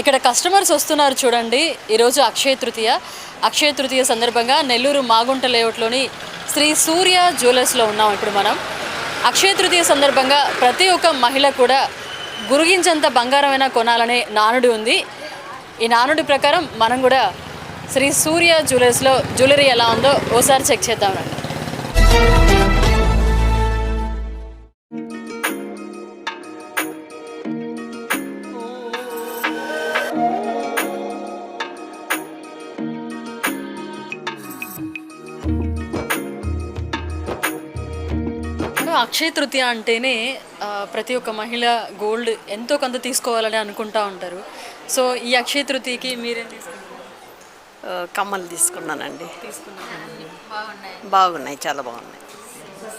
ఇక్కడ కస్టమర్స్ వస్తున్నారు చూడండి. ఈరోజు అక్షయ తృతీయ. అక్షయ తృతీయ సందర్భంగా నెల్లూరు మాగుంట లేఅవుట్లోని శ్రీ సూర్య జ్యువెలర్స్లో ఉన్నాం ఇప్పుడు మనం. అక్షయ తృతీయ సందర్భంగా ప్రతి ఒక్క మహిళ కూడా గురిగించంత బంగారమైన కొనాలనే నానుడి ఉంది. ఈ నానుడి ప్రకారం మనం కూడా శ్రీ సూర్య జ్యువెలర్స్లో జ్యువెలరీ ఎలా ఉందో ఓసారి చెక్ చేద్దాం రండి. మేడం, అక్షయ తృతీయ అంటేనే ప్రతి ఒక్క మహిళ గోల్డ్ ఎంతో కొంత తీసుకోవాలని అనుకుంటా ఉంటారు. సో ఈ అక్షయ తృతీయకి మీరేం తీసుకున్నారు కమ్మలు తీసుకున్నానండి. బాగున్నాయి? చాలా బాగున్నాయి.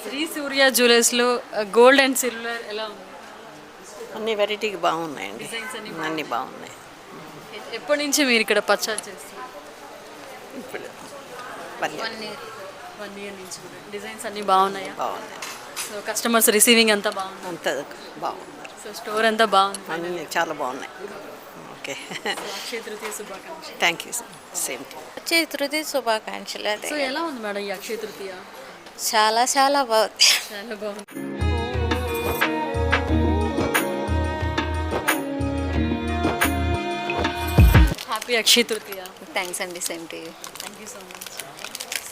శ్రీ సూర్య జ్యువెలర్స్లో గోల్డ్ అండ్ సిల్వర్ ఎలా ఉంది? అన్ని వెరైటీకి బాగున్నాయండి. అన్ని బాగున్నాయి? ఎప్పటి నుంచి మీరు ఇక్కడ పర్చేజ్ చేస్తారు ఇప్పుడు వన్ ఇయర్. నుంచి డిజైన్స్ అన్నీ బాగున్నాయా? బాగున్నాయి. సో కస్టమర్స్ రిసీవింగ్ అంతా బాగుంది? అంత బాగున్నారు. సో స్టోర్ అంతా బాగుంది? అన్నీ చాలా బాగున్నాయి. ఓకే. అక్షయ తృతీయ శుభాకాంక్షలు. థ్యాంక్ యూ సేమ్ వచ్చే తృతీయ శుభాకాంక్షలు అదే. సో ఎలా ఉంది మేడం ఈ అక్షయ తృతీయ? చాలా చాలా బాగుంది. చాలా బాగుంది. హ్యాపీ అక్షయ తృతీయ. థ్యాంక్స్ అండి same to you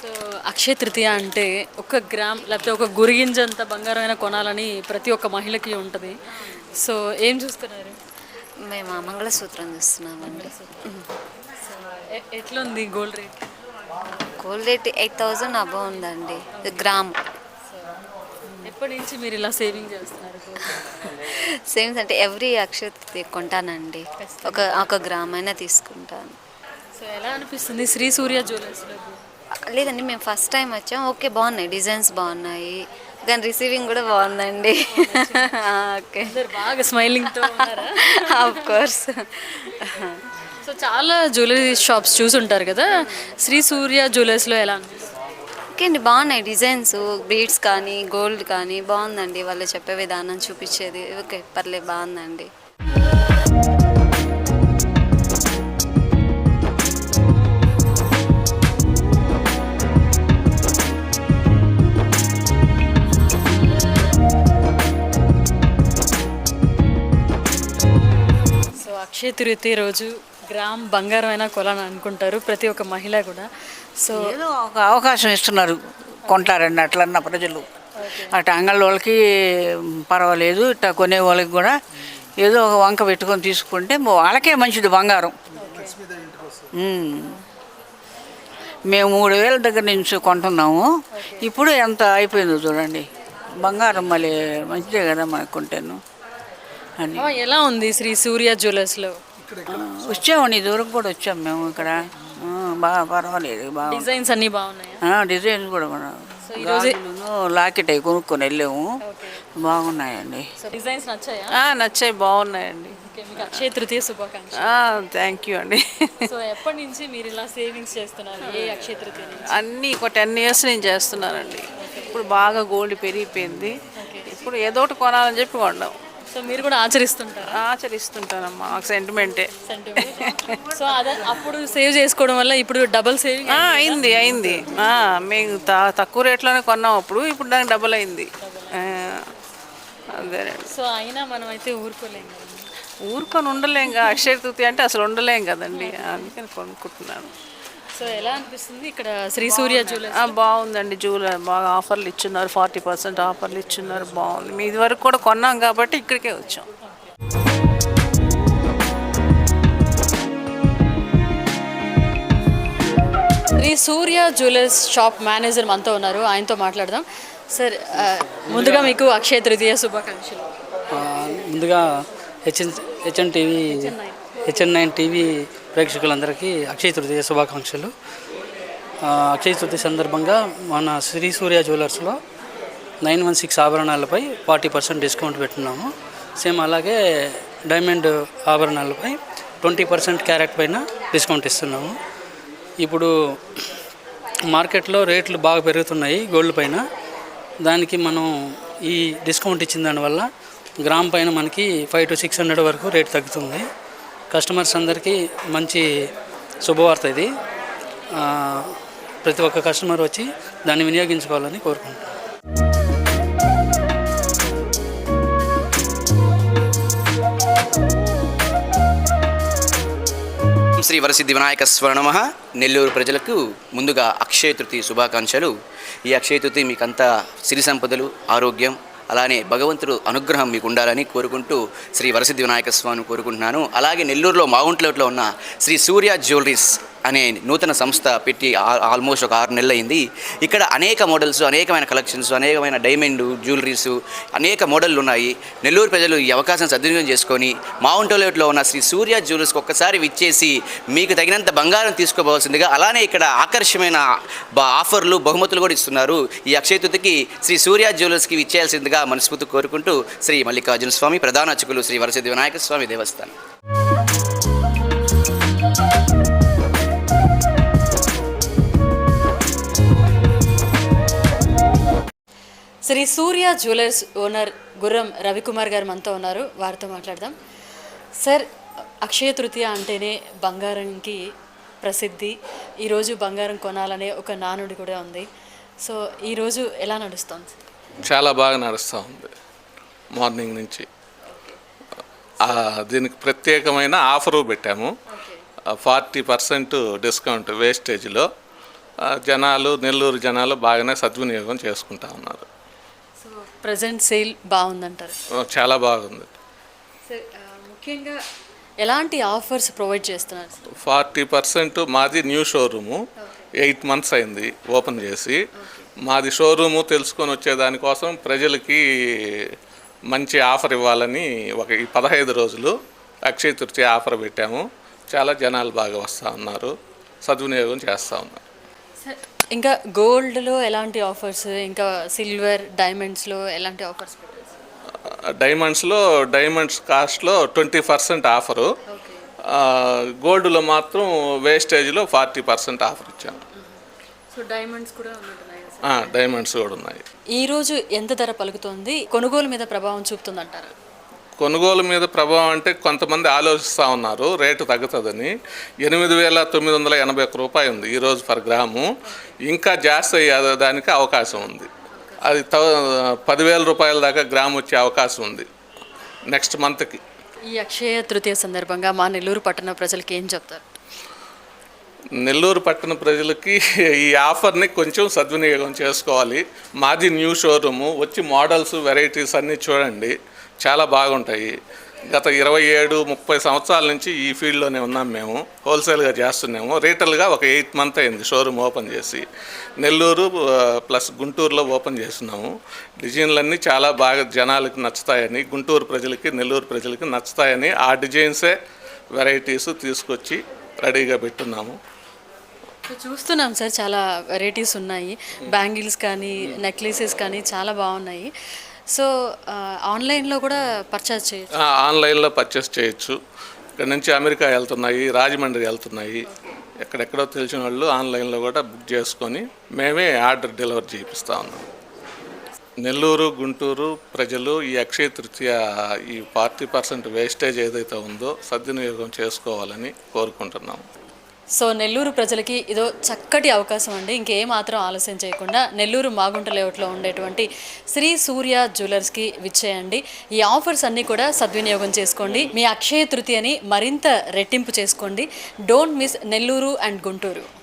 so Akshaya Tritiya అంటే ఒక గ్రామ్ లేకపోతే ఒక గురిగింజంత బంగారమైన కొనాలని ప్రతి ఒక్క మహిళకి ఉంటుంది. సో ఏం చూస్తున్నారు? మేము మంగళసూత్రం చూస్తున్నామండి. సో ఎ- ఎట్లుంది gold rate? Gold rate eight thousand above ఉందండి గ్రామ్. ఎప్పటి నుంచి మీరు ఇలా సేవింగ్ చేస్తున్నారు? సేమ్ అంటే ఎవ్రీ అక్షయ కొంటానండి. ఒక ఒక గ్రామ్ అయినా తీసుకుంటాను. సో ఎలా అనిపిస్తుంది శ్రీ సూర్య జ్యువెలర్స్లో? లేదండి మేము ఫస్ట్ టైం వచ్చాం. ఓకే బాగున్నాయి. డిజైన్స్ బాగున్నాయి. కానీ రిసీవింగ్ కూడా బాగుందండి. ఓకే. బాగా స్మైలింగ్తో ఉన్నారా? ఆఫ్ కోర్స్ సో చాలా జ్యువెలరీ షాప్స్ చూసుంటారు కదా. శ్రీ సూర్య జ్యువెలర్స్లో ఎలా ఓకే అండి బాగున్నాయి. డిజైన్స్ బీడ్స్ కానీ గోల్డ్ కానీ బాగుందండి. వాళ్ళు చెప్పే విధానం చూపించేది. ఓకే పర్లేదు బాగుందండి. అక్షయ తృతీయ రోజు గ్రామ్ బంగారం అయినా కొలని అనుకుంటారు ప్రతి ఒక్క మహిళ కూడా. సో ఏదో ఒక అవకాశం ఇస్తున్నారు కొంటారండి అట్లన్న ప్రజలు. అటు అంగళ్ళ వాళ్ళకి పర్వాలేదు ఇట్లా కొనే వాళ్ళకి కూడా ఏదో ఒక వంక పెట్టుకొని తీసుకుంటే వాళ్ళకే మంచిది బంగారం. మేము. మూడు వేల దగ్గర నుంచి కొంటున్నాము. ఇప్పుడు ఎంత అయిపోయిందో చూడండి. బంగారం మళ్ళీ మంచిదే కదా మనకు కొంటాను. అని. ఎలా ఉంది శ్రీ సూర్య జ్యువెలర్స్లో వచ్చామండి దూరం కూడా వచ్చాం మేము ఇక్కడ. ఆ, బాగా పర్వాలేదు బాగా డిజైన్స్ అన్నీ బాగున్నాయా? ఆ, డిజైన్స్ కూడా మనం లాకెట్ అవి కొనుక్కొని వెళ్ళాము. బాగున్నాయండి. డిజైన్స్ నచ్చాయా? ఆ, నచ్చాయి బాగున్నాయండి. ఓకే మీకు అక్షయ తృతీయ శుభాకాంక్ష థ్యాంక్ యూ అండి. సో ఎప్పటి నుంచి మీరు ఇలా సేవింగ్స్ చేస్తున్నారు? ఏ అక్షయ తృతీయ నుంచి? అన్నీ ఒక టెన్ ఇయర్స్ నేను చేస్తున్నానండి. ఇప్పుడు బాగా గోల్డ్ పెరిగిపోయింది. ఇప్పుడు ఏదో ఒకటి కొనాలని చెప్పి కొన్నాం. సో మీరు కూడా ఆచరిస్తుంటారు? ఆచరిస్తుంటానమ్మా మాకు సెంటిమెంటే సో అదే అప్పుడు సేవ్ చేసుకోవడం వల్ల ఇప్పుడు డబుల్ సేవింగ్ అయింది అయింది మేము తక్కువ రేట్లోనే కొన్నాం అప్పుడు ఇప్పుడు దానికి డబుల్ అయింది. అదేనండి సో అయినా మనం అయితే ఊరుకోలేము. ఊరుకొని ఉండలేంగా అక్షయ తృతీయ అంటే అసలు ఉండలేం కదండి అందుకని కొనుక్కుంటున్నాను. సో ఎలా అనిపిస్తుంది ఇక్కడ శ్రీ సూర్య జ్యువెలర్స్ బాగుందండి జూలై బాగా ఆఫర్లు ఇచ్చున్నారు ఫార్టీ పర్సెంట్ ఆఫర్లు ఇచ్చున్నారు బాగుంది. మీ ఇది వరకు కూడా కొన్నాం కాబట్టి ఇక్కడికే వచ్చాం. Shri Surya jewellers shop manager మనతో ఉన్నారు ఆయనతో మాట్లాడదాం. సార్ ముందుగా మీకు అక్షయ తృతీయ శుభాకాంక్షలు. ముందుగా HN HN TV HN nine TV ప్రేక్షకులందరికీ అక్షయ తృతీయ శుభాకాంక్షలు. అక్షయ తృతీయ సందర్భంగా మన శ్రీ సూర్య జ్యువెలర్స్లో నైన్ వన్ సిక్స్ ఆభరణాలపై ఫార్టీ పర్సెంట్ డిస్కౌంట్ పెట్టున్నాము. సేమ్ అలాగే డైమండ్ ఆభరణాలపై ట్వంటీ పర్సెంట్ క్యారెట్ పైన డిస్కౌంట్ ఇస్తున్నాము. ఇప్పుడు మార్కెట్లో రేట్లు బాగా పెరుగుతున్నాయి గోల్డ్ పైన. దానికి మనం ఈ డిస్కౌంట్ ఇచ్చిన దానివల్ల గ్రామ్ పైన మనకి ఫైవ్ టు సిక్స్ హండ్రెడ్ వరకు రేట్ తగ్గుతుంది. కస్టమర్స్ అందరికీ మంచి శుభవార్త ఇది. ప్రతి ఒక్క కస్టమర్ వచ్చి దాన్ని వినియోగించుకోవాలని కోరుకుంటున్నాను. శ్రీ వరసిద్ధి వినాయక స్వర్ణమ నెల్లూరు ప్రజలకు ముందుగా అక్షయ తృతీయ శుభాకాంక్షలు. ఈ అక్షయ తృతీయ మీకంతా సిరి సంపదలు ఆరోగ్యం అలానే భగవంతుడు అనుగ్రహం మీకు ఉండాలని కోరుకుంటూ శ్రీ వరసిద్ధి వినాయక స్వామిని కోరుకుంటున్నాను. అలాగే నెల్లూరులో మాగుంట్లోట్లో ఉన్న శ్రీ సూర్య జ్యువెలరీస్ అనే నూతన సంస్థ పెట్టి ఆల్మోస్ట్ ఒక ఆరు నెలలు అయింది ఇక్కడ అనేక మోడల్స్ అనేకమైన కలెక్షన్స్ అనేకమైన డైమండ్ జ్యువెలరీస్ అనేక మోడళ్ళు ఉన్నాయి. నెల్లూరు ప్రజలు ఈ అవకాశం సద్వినియోగం చేసుకొని మావుంటోలేట్లో ఉన్న శ్రీ సూర్య జ్యువెలర్స్కి ఒక్కసారి విచ్చేసి మీకు తగినంత బంగారం తీసుకోవాల్సిందిగా అలానే ఇక్కడ ఆకర్షమైన ఆఫర్లు బహుమతులు కూడా ఇస్తున్నారు. ఈ అక్షయ శ్రీ సూర్య జ్యువెలర్స్కి విచ్చేయాల్సిందిగా మనస్ఫూర్తి కోరుకుంటూ శ్రీ మల్లికార్జున స్వామి ప్రధాన అర్చకులు శ్రీ వరసిద్ధి వినాయక స్వామి దేవస్థానం. శ్రీ సూర్య జ్యువెలర్స్ ఓనర్ గుర్రం రవికుమార్ గారు మనతో ఉన్నారు. వారితో మాట్లాడదాం. సార్ అక్షయ తృతీయ అంటేనే బంగారంకి ప్రసిద్ధి. ఈరోజు బంగారం కొనాలనే ఒక నానుడి కూడా ఉంది. సో ఈరోజు ఎలా నడుస్తోంది? చాలా బాగా నడుస్తూ ఉంది మార్నింగ్ నుంచి. దీనికి ప్రత్యేకమైన ఆఫరు పెట్టాము. ఫార్టీ పర్సెంట్ డిస్కౌంట్ వేస్టేజ్లో. జనాలు నెల్లూరు జనాలు బాగానే సద్వినియోగం చేసుకుంటా ఉన్నారు. ప్రజెంట్ సేల్ బాగుందంటారు. చాలా బాగుంది. ముఖ్యంగా ఎలాంటి ఆఫర్స్ ప్రొవైడ్ చేస్తున్నారు? ఫార్టీ పర్సెంట్ మాది న్యూ షోరూము. ఎయిట్ మంత్స్ అయింది ఓపెన్ చేసి. మాది షోరూము తెలుసుకొని వచ్చేదానికోసం ప్రజలకి మంచి ఆఫర్ ఇవ్వాలని ఒక ఈ పదహైదు రోజులు అక్షయ తృతీయ ఆఫర్ పెట్టాము. చాలా జనాలు బాగా వస్తూ ఉన్నారు. సద్వినియోగం చేస్తూ ఉన్నారు. సార్ ఇంకా గోల్డ్లో ఎలాంటి ఆఫర్స్? ఇంకా సిల్వర్ డైమండ్స్లో ఎలాంటి ఆఫర్స్? డైమండ్స్లో డైమండ్స్ కాస్ట్లో ట్వంటీ పర్సెంట్ ఆఫరు. గోల్డ్లో మాత్రం వేస్టేజ్లో ఫార్టీ పర్సెంట్ ఆఫర్ ఇచ్చాము సో డైమండ్స్ కూడా డైమండ్స్ కూడా ఉన్నాయి. ఈ రోజు ఎంత ధర పలుకుతోంది? కొనుగోలు మీద ప్రభావం చూపుతుంది అంటారా కొనుగోలు మీద ప్రభావం అంటే కొంతమంది ఆలోచిస్తూ ఉన్నారు రేటు తగ్గుతుందని. ఎనిమిది వేల తొమ్మిది వందల ఎనభై ఒక్క రూపాయి ఉంది ఈరోజు పర్ గ్రాము. ఇంకా జాస్తి అయ్యే దానికి అవకాశం ఉంది. అది త పదివేల రూపాయల దాకా గ్రామ్ వచ్చే అవకాశం ఉంది నెక్స్ట్ మంత్కి. ఈ అక్షయ తృతీయ సందర్భంగా మా నెల్లూరు పట్టణ ప్రజలకి ఏం చెప్తారు? నెల్లూరు పట్టణ ప్రజలకి ఈ ఆఫర్ని కొంచెం సద్వినియోగం చేసుకోవాలి. మాది న్యూ షోరూము వచ్చి మోడల్స్ వెరైటీస్ అన్నీ చూడండి. చాలా బాగుంటాయి. గత ఇరవై ఏడు ముప్పై సంవత్సరాల నుంచి ఈ ఫీల్డ్లోనే ఉన్నాం మేము. హోల్సేల్గా చేస్తున్నాము. రీటైల్గా ఒక ఎయిత్ మంత్ అయింది షోరూమ్ ఓపెన్ చేసి. నెల్లూరు ప్లస్ గుంటూరులో ఓపెన్ చేస్తున్నాము. డిజైన్లన్నీ చాలా బాగా జనాలకు నచ్చుతాయని గుంటూరు ప్రజలకి నెల్లూరు ప్రజలకి నచ్చుతాయని ఆ డిజైన్సే వెరైటీస్ తీసుకొచ్చి రెడీగా పెట్టున్నాము. చూస్తున్నాం సార్ చాలా వెరైటీస్ ఉన్నాయి. బ్యాంగిల్స్ కానీ నెక్లెసెస్ కానీ చాలా బాగున్నాయి. సో ఆన్లైన్లో కూడా పర్చేస్ చేయొచ్చు? ఆన్లైన్లో పర్చేస్ చేయొచ్చు. ఇక్కడ నుంచి అమెరికా వెళ్తున్నాయి రాజమండ్రి వెళ్తున్నాయి. ఎక్కడెక్కడో తెలిసిన వాళ్ళు ఆన్లైన్లో కూడా బుక్ చేసుకొని మేమే ఆర్డర్ డెలివరీ చేపిస్తూ ఉన్నాం. నెల్లూరు గుంటూరు ప్రజలు ఈ అక్షయ తృతీయ ఈ ఫార్టీ పర్సెంట్ వేస్టేజ్ ఏదైతే ఉందో సద్వినియోగం చేసుకోవాలని కోరుకుంటున్నాము. సో నెల్లూరు ప్రజలకి ఇదో చక్కటి అవకాశం అండి. ఇంకేం మాత్రం ఆలస్యం చేయకుండా నెల్లూరు మాగుంట లేఅవుట్లో ఉండేటువంటి శ్రీ సూర్య జ్యువెలర్స్కి విచ్చేయండి. ఈ ఆఫర్స్ అన్నీ కూడా సద్వినియోగం చేసుకోండి. మీ అక్షయ తృతీయని మరింత రెట్టింపు చేసుకోండి. Don't miss Nellore and Guntur.